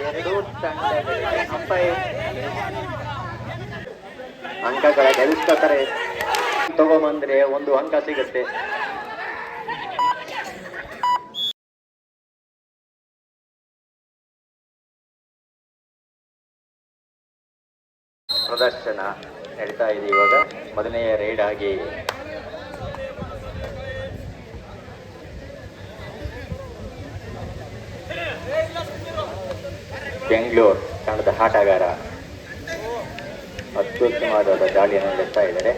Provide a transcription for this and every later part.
ಎರಡೂ ತಂಡಗಳಿಗೆ ಅಂಪೈರ್ ಅಂಕಗಳ ಗಳಿಸ್ಕೊತಾರೆ ತಗೊಂಬಂದ್ರೆ ಒಂದು ಅಂಕ ಸಿಗುತ್ತೆ. ಪ್ರದರ್ಶನ ನಡೀತಾ ಇದೆ ಇವಾಗ. ಮೊದಲನೆಯ ರೈಡ್ ಆಗಿ. ಬೆಂಗಳೂರು ತಂಡದ ಆಟಗಾರ. ಅತ್ಯುತ್ತಮವಾದ ದಾಳಿಯನ್ನು ನಡೆಸ್ತಾ ಇದ್ದಾರೆ.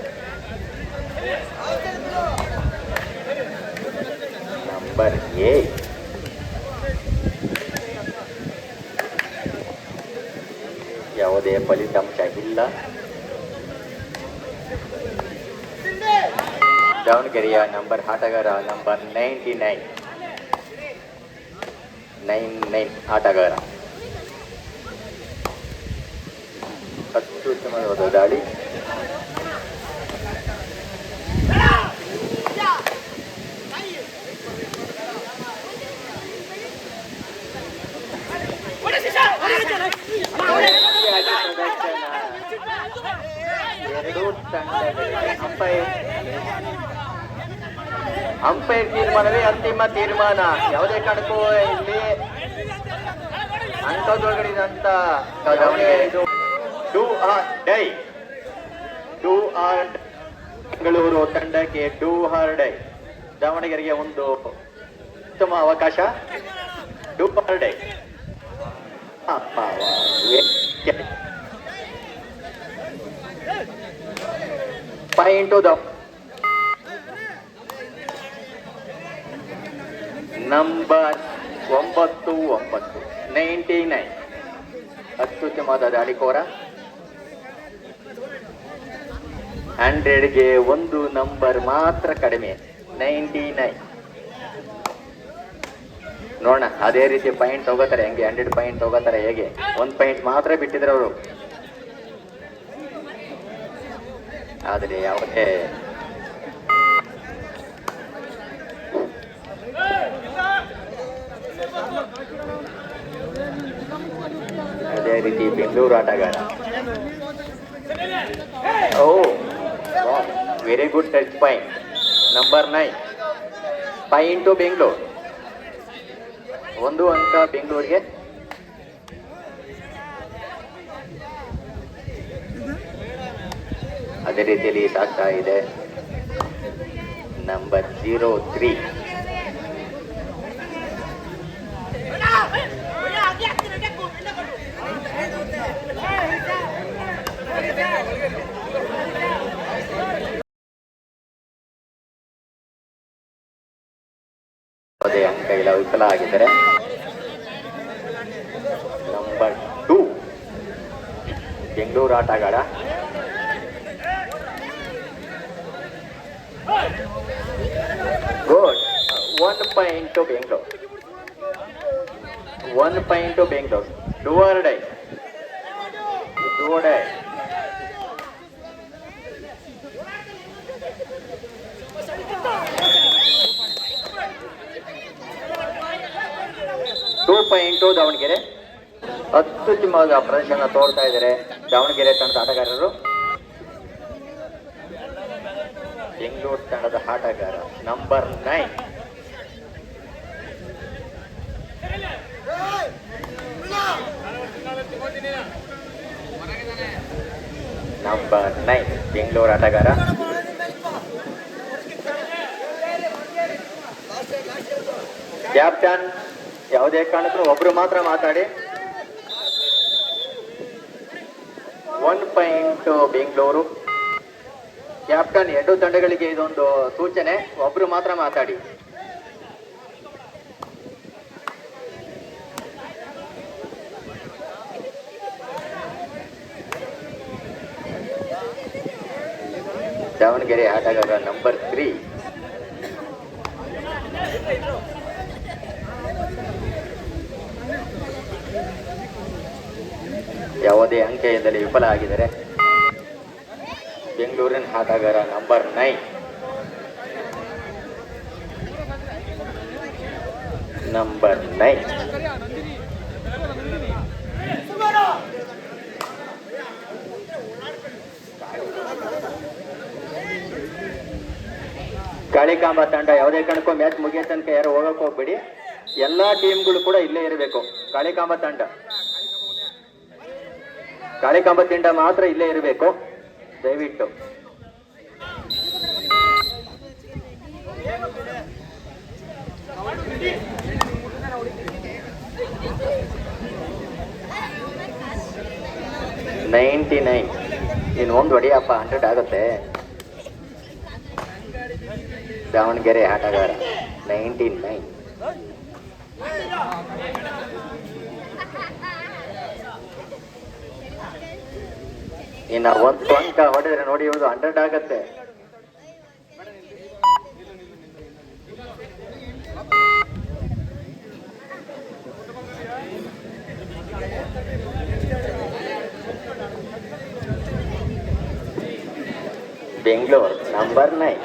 ನಂಬರ್ ಎ ಯಾವುದೇ ಫಲಿತಾಂಶ ಇಲ್ಲ. ದಾವಣಗೆರೆಯ ನಂಬರ್ ಆಟಗಾರ number ninety nine nine nine ಆಟಗಾರ ಅತ್ಯುತ್ತಮವಾದ ದಾಳಿ. ಅಂಪೈರ್ ತೀರ್ಮಾನವೇ ಅಂತಿಮ ತೀರ್ಮಾನ. ಯಾವುದೇ ಕಾರಣಕ್ಕೂ ಇಲ್ಲಿ ಅಂತದೊಳಗಡಿದಂತ do or die. Do or Bengaluru ತಂಡಕ್ಕೆ ಡೂ ಆರ್ ಡೈ. ದಾವಣಗೆರೆಗೆ ಒಂದು ಉತ್ತಮ ಅವಕಾಶ. Do or die. Point the number ಒಂಬತ್ತು ಒಂಬತ್ತು. Ninety nine. ಅತ್ಯುತ್ತಮವಾದ ದಾಳಿಕೋರ. ಹಂಡ್ರೆಡ್ಗೆ ಒಂದು ನಂಬರ್ ಮಾತ್ರ ಕಡಿಮೆ. Ninety nine. ನೋಡೋಣ, ಅದೇ ರೀತಿ ಪಾಯಿಂಟ್ ತಗೋತಾರೆ, ಹೆಂಗೆ ಹಂಡ್ರೆಡ್ ಪಾಯಿಂಟ್ ತಗೋತಾರೆ ಹೇಗೆ? ಒಂದು ಪಾಯಿಂಟ್ ಮಾತ್ರ ಬಿಟ್ಟಿದ್ರು ಅವರು. ಆದರೆ ಯಾವುದೇ ಅದೇ ರೀತಿ ಬೆಂಗಳೂರು ಆಟಗಾರ. ಓ very good touch point number nine five into Bengaluru ಒಂದು ಅಂಕ ಬೆಂಗಳೂರಿಗೆ ಅದೇ ರೀತಿಯಲ್ಲಿ ಸಾಗ್ತಾ ಇದೆ. ನಂಬರ್ ಜೀರೋ ತ್ರೀ ಅಂಕ ಇಲ್ಲ, ವಿಫಲ ಆಗಿದ್ದಾರೆ. ನಂಬರ್ ಟೂ ಬೆಂಗಳೂರು ಆಟಗಾರ. Good one point Bengaluru one point Bengaluru do or die do or die two point Davanagere. ಅತ್ಯುತ್ತಮವಾದ ಪ್ರದರ್ಶನ ತೋರ್ತಾ ಇದ್ದಾರೆ ದಾವಣಗೆರೆ ತಂಡದ ಆಟಗಾರರು. ಬೆಂಗಳೂರು ತಂಡದ ಆಟಗಾರ number nine number nine Bengaluru ಆಟಗಾರ. ಕ್ಯಾಪ್ಟನ್ ಯಾವುದೇ ಕಾರಣಕ್ಕೂ ಒಬ್ರು ಮಾತ್ರ ಮಾತಾಡಿ. One point Bengaluru. ಕ್ಯಾಪ್ಟನ್, ಎರಡು ತಂಡಗಳಿಗೆ ಇದೊಂದು ಸೂಚನೆ. ಒಬ್ರು ಮಾತ್ರ ಮಾತಾಡಿ. ದಾವಣಗೆರೆ ಆಟಗಾರ ನಂಬರ್ ತ್ರೀ. ಯಾವುದೇ ಅಂಕೆಯಿಂದಲೇ ವಿಫಲ ಆಗಿದ್ದಾರೆ. ಆಟಗಾರ number nine. Number nine. Kalikamba ತಂಡ ಯಾವುದೇ ಕಾರಣಕ್ಕೂ ಮ್ಯಾಚ್ ಮುಗಿಯೋ ತನಕ ಯಾರು ಹೋಗಕ್ ಹೋಗ್ಬೇಡಿ. ಎಲ್ಲಾ ಟೀಮ್ಗಳು ಕೂಡ ಇಲ್ಲೇ ಇರಬೇಕು. ಕಾಳಿಕಾಂಬ ತಂಡ. ಕಾಳಿಕಾಂಬ ತಂಡ ಮಾತ್ರ ಇಲ್ಲೇ ಇರಬೇಕು. ದಯವಿಟ್ಟು. Ninety nine. ನೀನು ಒಂದು ಹೊಡಿಯಪ್ಪ ಹಂಡ್ರೆಡ್ ಆಗುತ್ತೆ. ದಾವಣಗೆರೆ ಆಟಗಾರ, ನೈಂಟಿ ನೈನ್. ಇನ್ನ ಒಂದು ಅಂಕ ಹೊಡೆದ್ರೆ ನೋಡಿ ಇವ್ದು ಹಂಡ್ರೆಡ್ ಆಗತ್ತೆ. Bengaluru number nine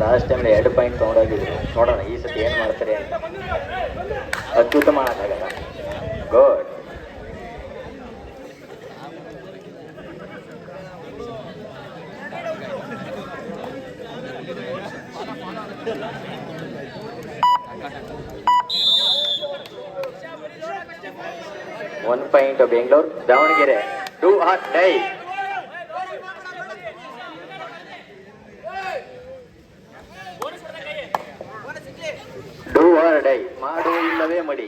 last time ಎರಡು ಪಾಯಿಂಟ್ ತೊಗೊಂಡೋಗಿದ್ರು. ನೋಡೋಣ, ಈ ಸತಿ ಏನು ಮಾಡ್ತಾರೆ ಅಂತ. ಅತ್ಯುತ್ತಮ ಆಟಗಾರ good one point Bengaluru Davanagere. Do or die do or die ಮಾಡು ಇಲ್ಲವೇ ಮಡಿ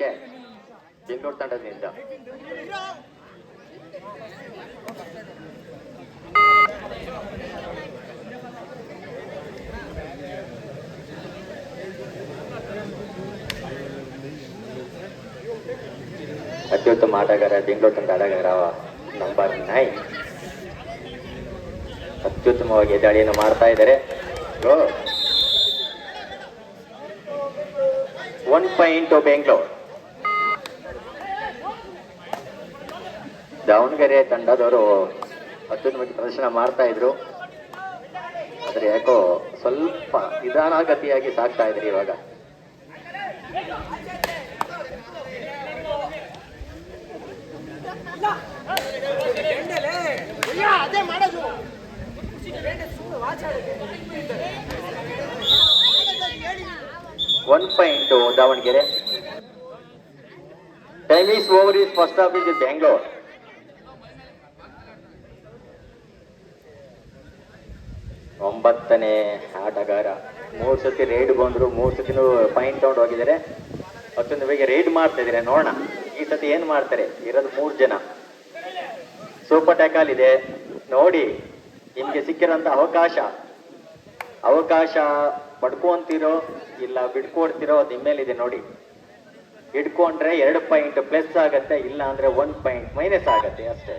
ಕ್ಯಾಚ್ ಬೆಂಗಳೂರು ತಂಡದಿಂದ. ಅತ್ಯುತ್ತಮ ಆಟಗಾರ, ಬೆಂಗಳೂರು ತಂಡ ಆಟಗಾರ ನಂಬರ್ ನೈನ್. ಅತ್ಯುತ್ತಮವಾಗಿ ದಾಳಿಯನ್ನು ಮಾಡ್ತಾ ಇದ್ದಾರೆ. ಒನ್ ಪಾಯಿಂಟ್ ಬೆಂಗಳೂರು ದಾವಣಗೆರೆ ತಂಡದವರು ಅತ್ಯುತ್ತಮವಾಗಿ ಪ್ರದರ್ಶನ ಮಾಡ್ತಾ ಇದ್ರು. ಆದ್ರೆ ಯಾಕೋ ಸ್ವಲ್ಪ ನಿಧಾನಗತಿಯಾಗಿ ಸಾಕ್ತಾ ಇದ್ರಿ ಇವಾಗ. One point Davanagere time is over is first off is Bengaluru ಒಂಬತ್ತನೇ ಆಟಗಾರ. ಮೂರು ಸತಿ ರೈಡ್ ಬಂದ್ರು, ಮೂರು ಸತಿನೂ ಪಾಯಿಂಟ್ ತಗೊಂಡು ಹೋಗಿದ್ದಾರೆ. ಮತ್ತೊಂದು ಬೇಗ ರೈಡ್ ಮಾಡ್ತಾ ಇದ್ದಾರೆ. ನೋಡೋಣ. ಈ ಸತಿ ಏನ್ ಮಾಡ್ತಾರೆ? ಇರೋದು ಮೂರು ಜನ. ಸೂಪರ್ ಟ್ಯಾಕಲ್ ಇದೆ ನೋಡಿ, ನಿಮ್ಗೆ ಸಿಕ್ಕಿರೋಂಥ ಅವಕಾಶ. ಅವಕಾಶ ಪಡ್ಕೊಂತೀರೋ ಇಲ್ಲ ಬಿಡ್ಕೊಡ್ತಿರೋ ಅದು ಮೇಲಿದೆ ನೋಡಿ. ಹಿಡ್ಕೊಂಡ್ರೆ ಎರಡು ಪಾಯಿಂಟ್ ಪ್ಲಸ್ ಆಗತ್ತೆ, ಇಲ್ಲ ಅಂದ್ರೆ ಒನ್ ಪಾಯಿಂಟ್ ಮೈನಸ್ ಆಗತ್ತೆ ಅಷ್ಟೇ.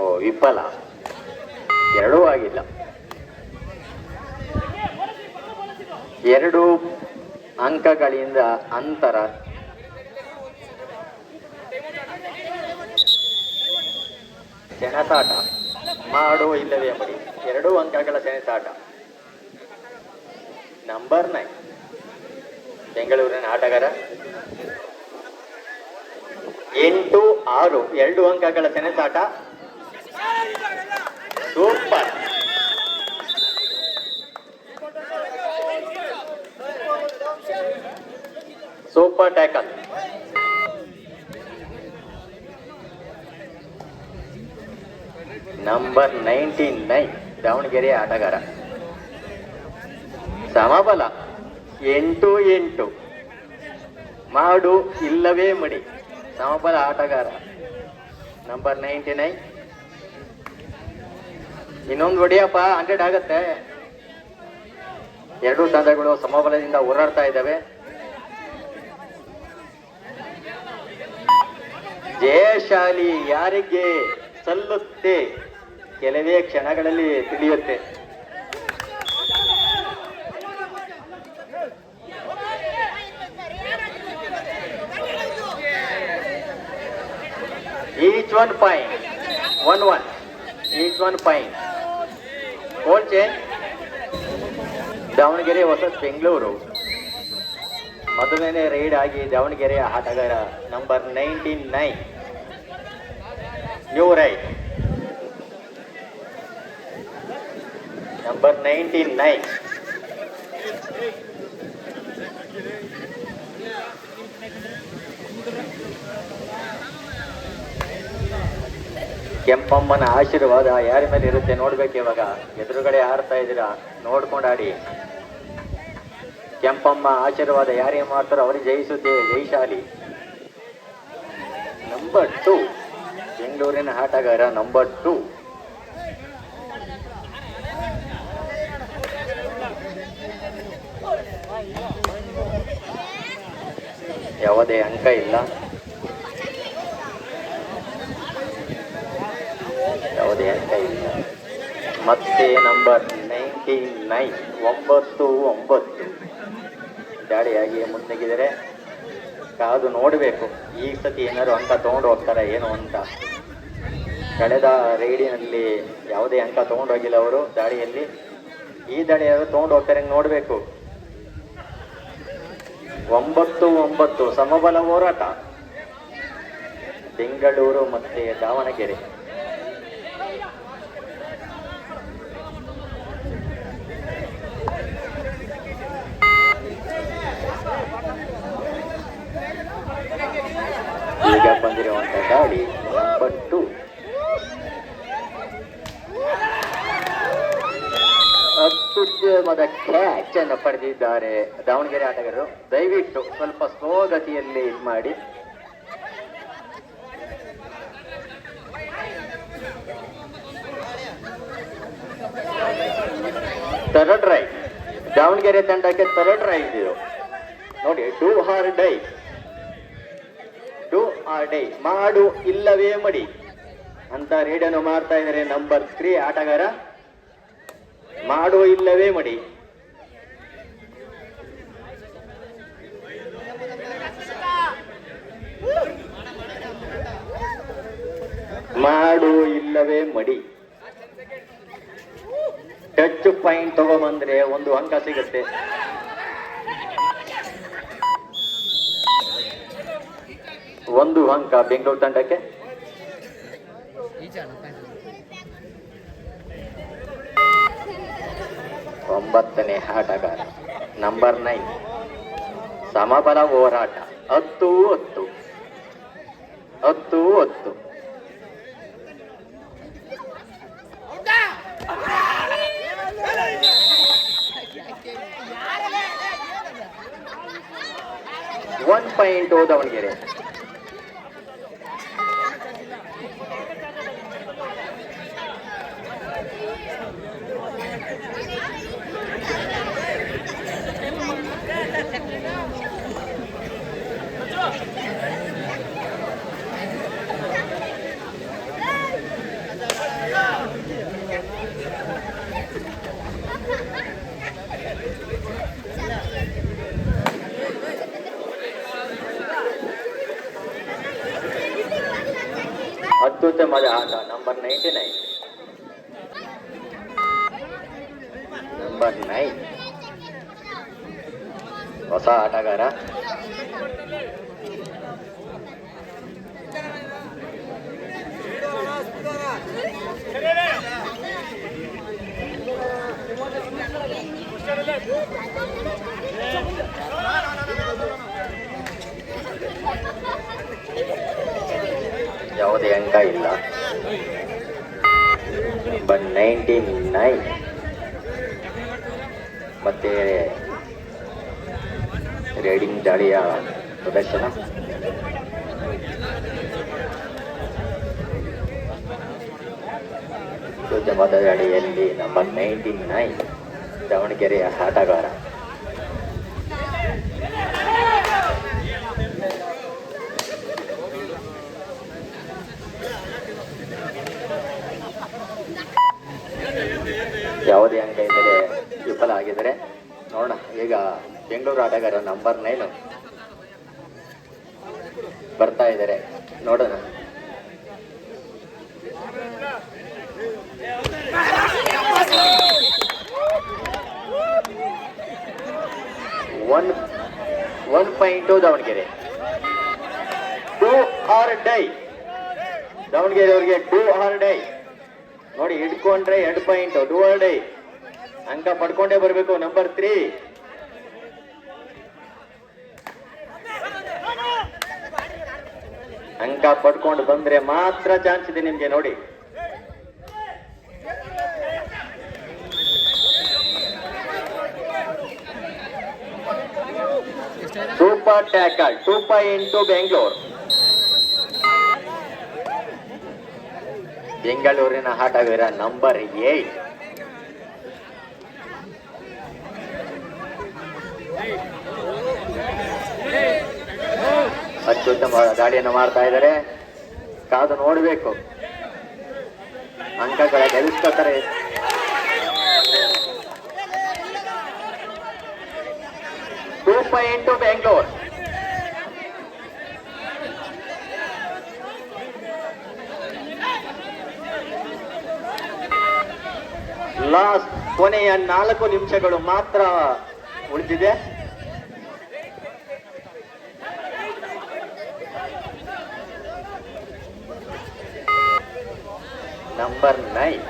ಓ, ವಿಫಲ. ಎರಡೂ ಆಗಿಲ್ಲ. ಎರಡು ಅಂಕಗಳಿಂದ ಅಂತರ. ಸೆಣಸಾಟ. ಮಾಡೋ ಇಲ್ಲವೇ ಮಡಿ ಎರಡು ಅಂಕಗಳ ಸೆಣಸಾಟ. ನಂಬರ್ ನೈನ್ ಬೆಂಗಳೂರಿನ ಆಟಗಾರ ಎಂಟು, ಆರು. ಎರಡು ಅಂಕಗಳ ಸೆಣಸಾಟ. Super. Super tackle. Number ninety nine Davanagere ಆಟಗಾರ. ಸಮಬಲ. ಎಂಟು ಎಂಟು. ಮಾಡು ಇಲ್ಲವೇ ಮಡಿ. ಸಮಬಲ ಆಟಗಾರ. Number ninety nine. ಇನ್ನೊಂದು ಹೊಡಿಯಪ್ಪ ಹಂಡ್ರೆಡ್ ಆಗತ್ತೆ. ಎರಡೂ ತಂಡಗಳು ಸಮಬಲದಿಂದ ಹೋರಾಡ್ತಾ ಇದ್ದಾವೆ. ಜಯಶಾಲಿ ಯಾರಿಗೆ ಸಲ್ಲುತ್ತೆ? ಕೆಲವೇ ಕ್ಷಣಗಳಲ್ಲಿ ತಿಳಿಯುತ್ತೆ. Each one point one one each one point goal change Davanagere ಹೊಸ ಬೆಂಗಳೂರು. ಮೊದಲನೇ ರೈಡ್ ಆಗಿ ದಾವಣಗೆರೆಯ ಆಟಗಾರ number ninety nine new raid number ninety nine ಕೆಂಪಮ್ಮನ ಆಶೀರ್ವಾದ ಯಾರ ಮೇಲೆ ಇರುತ್ತೆ ನೋಡ್ಬೇಕು ಇವಾಗ. ಎದುರುಗಡೆ ಆಡ್ತಾ ಇದ್ದೀರಾ? ನೋಡ್ಕೊಂಡು ಆಡಿ ಕೆಂಪಮ್ಮ ಆಶೀರ್ವಾದ ಯಾರೇ ಮಾಡ್ತಾರೋ ಅವ್ರಿಗೆ ಜಯಿಸುತ್ತೆ, ಜೈಶಾಲಿ. ನಂಬರ್ ಟೂ ಬೆಂಗಳೂರಿನ ಆಟಗಾರ ನಂಬರ್ ಟೂ ಯಾವುದೇ ಅಂಕ ಇಲ್ಲ. ಯಾವುದೇ ಅಂತ ಇಲ್ಲ. ಮತ್ತೆ ನಂಬರ್ ನೈಂಟಿ ನೈನ್ ಒಂಬತ್ತು ಒಂಬತ್ತು. ಗಾಡಿಯಾಗಿ ಮುನ್ನುಗ್ಗಿದರೆ ಕಾದು ನೋಡಬೇಕು. ಈ ಸತಿ ಏನಾದ್ರು ಅಂಕ ತೊಗೊಂಡು ಹೋಗ್ತಾರೆ ಏನು ಅಂತ. ಕಳೆದ ರೈಡಿನಲ್ಲಿ ಯಾವುದೇ ಅಂಕ ತೊಗೊಂಡೋಗಿಲ್ಲ ಅವರು ದಾಳಿಯಲ್ಲಿ ಈ ದಾಳಿಯಾದ್ರು ತೊಗೊಂಡು ಹೋಗ್ತಾರೆ ನೋಡಬೇಕು. ಒಂಬತ್ತು ಒಂಬತ್ತು, ಸಮಬಲ ಹೋರಾಟ. ಬೆಂಗಳೂರು ಮತ್ತೆ ದಾವಣಗೆರೆ ಈಗ ಬಂದಿರುವಂತ ಗಾಡಿ ನಂಬರ್ ಟು ಅತ್ಯುತ್ತಮದ ಕ್ಯಾಚ್ ಪಡೆದಿದ್ದಾರೆ ದಾವಣಗೆರೆ ಆಟಗಾರರು. ದಯವಿಟ್ಟು ಸ್ವಲ್ಪ ಸ್ಲೋ ಗತಿಯಲ್ಲಿ ಇದು ಮಾಡಿ. ಥರ್ಡ್ ರೈ ದಾವಣಗೆರೆ ತಂಡಕ್ಕೆ ಥರ್ಡ್ ರೈ ಇದು. ನೋಡಿ ಟು ಹಾರ್ ಡೈ ಡೂ ಆರ್ ಡೈ ಮಾಡು ಇಲ್ಲವೇ ಮಡಿ. ಅಂತ ರೇಡನ್ನು ಮಾಡ್ತಾ ಇದ್ದಾರೆ ನಂಬರ್ ತ್ರೀ ಆಟಗಾರ. ಮಾಡು ಇಲ್ಲವೇ ಮಡಿ. ಮಾಡು ಇಲ್ಲವೇ ಮಡಿ. ಟಚ್ ಪಾಯಿಂಟ್ ತಗೊಂಬಂದ್ರೆ ಒಂದು ಅಂಕ ಸಿಗುತ್ತೆ. ಒಂದು ಅಂಕ ಬೆಂಗಳೂರು ತಂಡಕ್ಕೆ. ಒಂಬತ್ತನೇ ಆಟಗಾರ ನಂಬರ್ ನೈನ್ ಸಮಬಲ ಹೋರಾಟ, ಹತ್ತು ಹತ್ತು ಹತ್ತು ಹತ್ತು. ಒನ್ ಪಾಯಿಂಟ್ ದಾವಣಗೆರೆ ಅತ್ಯುತ್ತಮದ ಆಟ number ninety nine number nine ಹೊಸ ಆಟಗಾರ. ಯಾವುದೇ ಅಂಕ ಇಲ್ಲ. ಬಟ್ ನೈಂಟಿ ನೈನ್ ಮತ್ತೆ ರೇಡಿಂಗ್ ದಾಳಿಯ ಪ್ರದರ್ಶನ. ಉದ್ಯಮದ ದಾಳಿಯಲ್ಲಿ ನಂಬರ್ ನೈನ್ಟೀನ್ ನೈನ್ ದಾವಣಗೆರೆಯ ಆಟಗಾರ. ಯಾವುದೇ ಅಂಗಡಿ ಮೇಲೆ ವಿಫಲ ಆಗಿದರೆ ನೋಡೋಣ. ಈಗ ಬೆಂಗಳೂರು ಆಟಗಾರ ನಂಬರ್ ನೈನು ಬರ್ತಾ ಇದ್ದಾರೆ. ನೋಡೋಣ. One one point Davanagere. Die Davanagere ಅವರಿಗೆ ಟೂ ಆರ್ ಡೈ ನೋಡಿ, ಹಿಡ್ಕೊಂಡ್ರೆ ಎರಡು ಪಾಯಿಂಟ್ ಆರ್ ಡೈ ಅಂಕ ಪಡ್ಕೊಂಡೇ ಬರಬೇಕು ನಂಬರ್ ತ್ರೀ ಅಂಕ ಪಡ್ಕೊಂಡು ಬಂದ್ರೆ ಮಾತ್ರ ಚಾನ್ಸ್ ಇದೆ ನಿಮ್ಗೆ, ನೋಡಿ. Super tackle two point to Bengaluru ಬೆಂಗಳೂರಿನ ಆಟಗಾರ ನಂಬರ್ ಏಟ್ ಅತ್ಯುತ್ತಮ ದಾಳಿಯನ್ನು ಮಾಡ್ತಾ ಇದ್ದಾರೆ. ಕಾದು ನೋಡಬೇಕು. ಅಂಕಗಳ ಗೆಲ್ಲಿಸ್ಕೋತಾರೆ two point to Bengaluru. Last ಕೊನೆಯ ನಾಲ್ಕು ನಿಮಿಷಗಳು ಮಾತ್ರ ಉಳಿದಿದೆ. ನಂಬರ್ ನೈನ್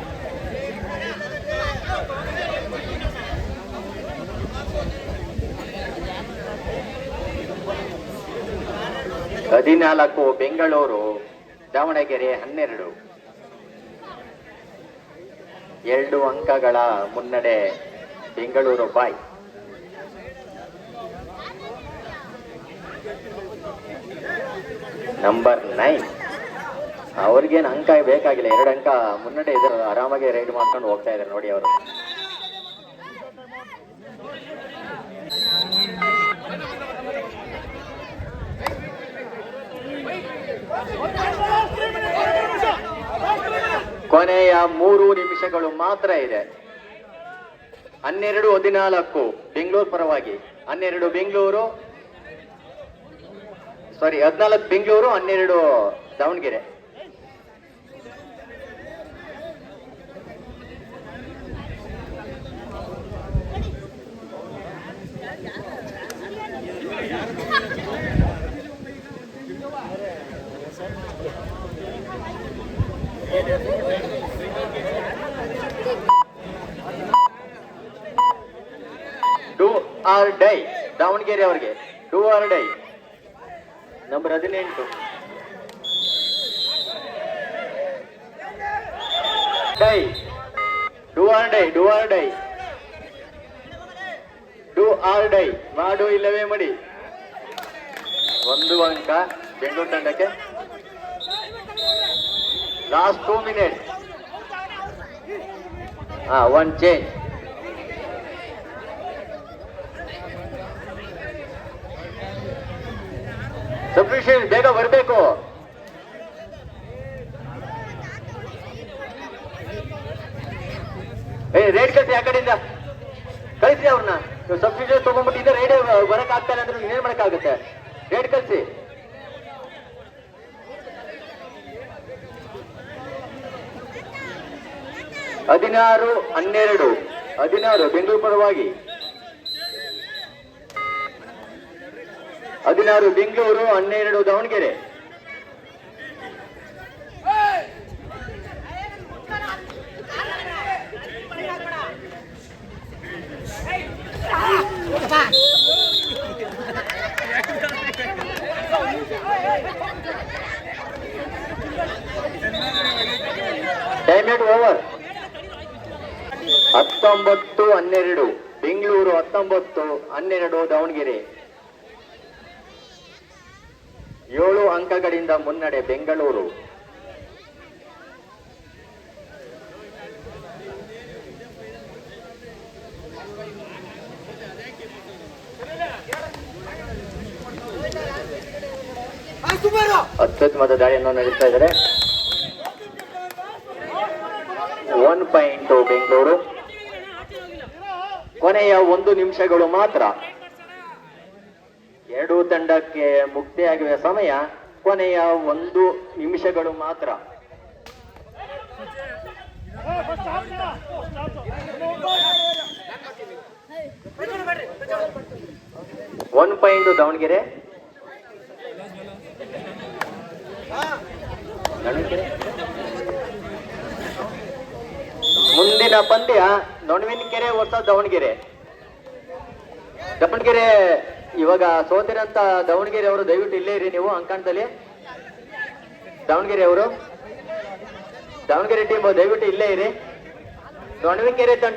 ಹದಿನಾಲ್ಕು ಬೆಂಗಳೂರು ದಾವಣಗೆರೆ ಹನ್ನೆರಡು. ಎರಡು ಅಂಕಗಳ ಮುನ್ನಡೆ ಬೆಂಗಳೂರು ಬಾಯ್. ನಂಬರ್ ನೈನ್ ಅವ್ರಿಗೇನು ಅಂಕ ಬೇಕಾಗಿಲ್ಲ, ಎರಡು ಅಂಕ ಮುನ್ನಡೆ ಇದ್ರು ಆರಾಮಾಗಿ ರೈಡ್ ಮಾಡ್ಕೊಂಡು ಹೋಗ್ತಾ ಇದ್ದಾರೆ ನೋಡಿ ಅವರು. ಕೊನೆಯ ಮೂರು ನಿಮಿಷಗಳು ಮಾತ್ರ ಇದೆ. ಹನ್ನೆರಡು ಹದಿನಾಲ್ಕು. ಬೆಂಗಳೂರು ಪರವಾಗಿ. ಹನ್ನೆರಡು ಬೆಂಗಳೂರು. ಸಾರಿ ಹದಿನಾಲ್ಕು ಬೆಂಗಳೂರು, ಹನ್ನೆರಡು Davanagere do or die, Davanagere ಅವರಿಗೆ. Do or die. ನಂಬರ್ ಹದಿನೆಂಟು. Die. Do or die do or die. Do or die. ಮಾಡು ಇಲ್ಲವೇ ಮಡಿ. ಒಂದು ಅಂಕ ಬೆಂಗಳೂರು ತಂಡಕ್ಕೆ. ಲಾಸ್ಟ್ ಟೂ ಮಿನಿಟ್ ಹಾ ಒನ್ ಚೇಂಜ್ ಸಬ್ಸ್ಟಿಟ್ಯೂಷನ್ ಬೇಗ ಬರಬೇಕು. ಏ, ರೇಡ್ ಕಳಿಸಿ ಆ ಕಡೆಯಿಂದ. ಕಳಿಸಿ ಅವ್ರನ್ನ. ಸಬ್ಸ್ಟಿಟ್ಯೂಷನ್ ತಗೊಂಡ್ಬಿಟ್ಟು ಇದೇ ರೇಡ್ ಬರಕ್ ಆಗ್ತಾರೆ ಅಂದ್ರೆ ಏನ್ ಮಾಡಕ್ಕಾಗುತ್ತೆ? ರೇಡ್ ಕಳಿಸಿ. ಹದಿನಾರು, ಹನ್ನೆರಡು. ಹದಿನಾರು, ಬೆಂಗಳೂರು ಪರವಾಗಿ. ಹದಿನಾರು ಬೆಂಗಳೂರು ಹನ್ನೆರಡು ದಾವಣಗೆರೆ. ಓವರ್ ಹತ್ತೊಂಬತ್ತು ಹನ್ನೆರಡು ಬೆಂಗಳೂರು ಹತ್ತೊಂಬತ್ತು ಹನ್ನೆರಡು ದಾವಣಗೆರೆ. ಏಳು ಅಂಕಗಳಿಂದ ಮುನ್ನಡೆ ಬೆಂಗಳೂರು. ಅತ್ಯುತ್ತಮದ ದಾಳಿಯನ್ನು ನಡೆಸ್ತಾ ಇದ್ದಾರೆ. ಒನ್ ಪಾಯಿಂಟ್ ಬೆಂಗಳೂರು ಕೊನೆಯ ಒಂದು ನಿಮಿಷಗಳು ಮಾತ್ರ. ಎರಡೂ ತಂಡಕ್ಕೆ ಮುಕ್ತಿಯಾಗಿರುವ ಸಮಯ ಕೊನೆಯ ಒಂದು ನಿಮಿಷಗಳು ಮಾತ್ರ. One point Davanagere. ಮುಂದಿನ ಪಂದ್ಯ ನೊಣವಿನಕೆರೆ ಹೊಸ ದಾವಣಗೆರೆ. ದಾವಣಗೆರೆ ಇವಾಗ ಸೋತಿರಂತ ದಾವಣಗೆರೆ ಅವರು, ದಯವಿಟ್ಟು ಇಲ್ಲೇ ಇರಿ ನೀವು ಅಂಕಣದಲ್ಲಿ. ದಾವಣಗೆರೆ ಅವರು. ದಾವಣಗೆರೆ ಟೀಮ್ ದಯವಿಟ್ಟು ಇಲ್ಲೇ ಇರಿ. ನೊಣವಿನಕೆರೆ ತಂಡ.